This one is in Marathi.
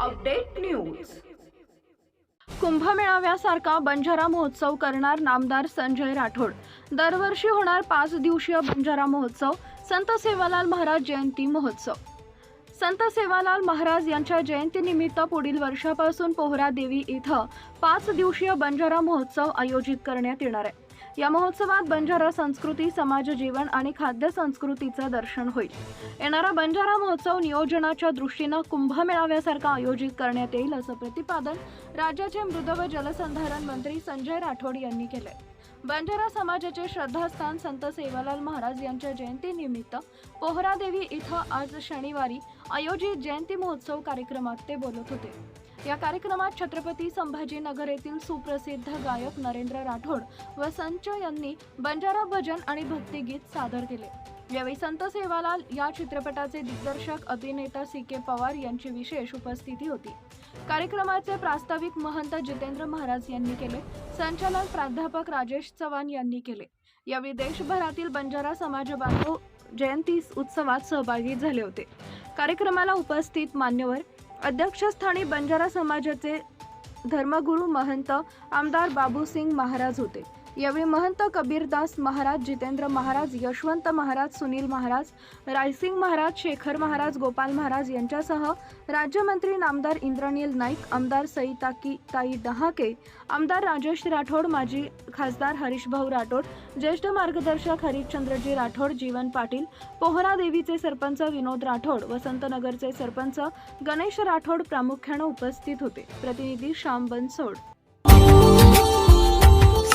Update news. कुंभमेळाव्यासारखा बंजारा महोत्सव करणार नामदार संजय राठोड. दरवर्षी होणार पाच दिवसीय बंजारा महोत्सव संत सेवालाल महाराज जयंती महोत्सव. संत सेवालाल महाराज यांच्या जयंतीनिमित्त पुढील वर्षापासून पोहरा देवी इथं पाच दिवसीय बंजारा महोत्सव आयोजित करण्यात येणार आहे. या महोत्सवात बंजारा संस्कृती समाज जीवन आणि खाद्य संस्कृतीचं दर्शन होईल. येणारा बंजारा महोत्सव नियोजनाच्या दृष्टीनं कुंभमेळाव्यासारखा आयोजित करण्यात येईल असं प्रतिपादन राज्याचे मृद व जलसंधारण मंत्री संजय राठोड यांनी केले बंजारा समाजाचे श्रद्धास्थान संत सेवालाल महाराज यांच्या जयंतीनिमित्त पोहरादेवी इथं आज शनिवारी आयोजित जयंती महोत्सव कार्यक्रमात ते बोलत होते. या कार्यक्रमात छत्रपती संभाजीनगर येथील सुप्रसिद्ध गायक नरेंद्र राठोड व संच यांनी बंजारा भजन आणि भक्तिगीत सादर केले. यावेळी संत सेवालाल या चित्रपटाचे दिग्दर्शक अभिनेता सी के पवार यांची विशेष उपस्थिती होती. कार्यक्रमाचे प्रास्ताविक महंत जितेंद्र महाराज यांनी केले. संचालन प्राध्यापक राजेश चव्हाण यांनी केले. यावेळी देशभरातील बंजारा समाज बांधव जयंती उत्सवात सहभागी झाले होते. कार्यक्रमाला उपस्थित मान्यवर अध्यक्षस्थानी बंजारा समाजाचे धर्मगुरू महंत आमदार बाबूसिंग महाराज होते. यावेळी महंत कबीरदास महाराज जितेंद्र महाराज यशवंत महाराज सुनील महाराज रायसिंग महाराज शेखर महाराज गोपाल महाराज यांच्यासह राज्यमंत्री नामदार इंद्रनील नाईक आमदार सईताकी ताई डहाके आमदार राजेश राठोड माजी खासदार हरीशभाऊ राठोड ज्येष्ठ मार्गदर्शक हरिश्चंद्रजी राठोड जीवन पाटील पोहरा देवीचे सरपंच विनोद राठोड वसंतनगरचे सरपंच गणेश राठोड प्रामुख्यानं उपस्थित होते. प्रतिनिधी श्याम बनसोड.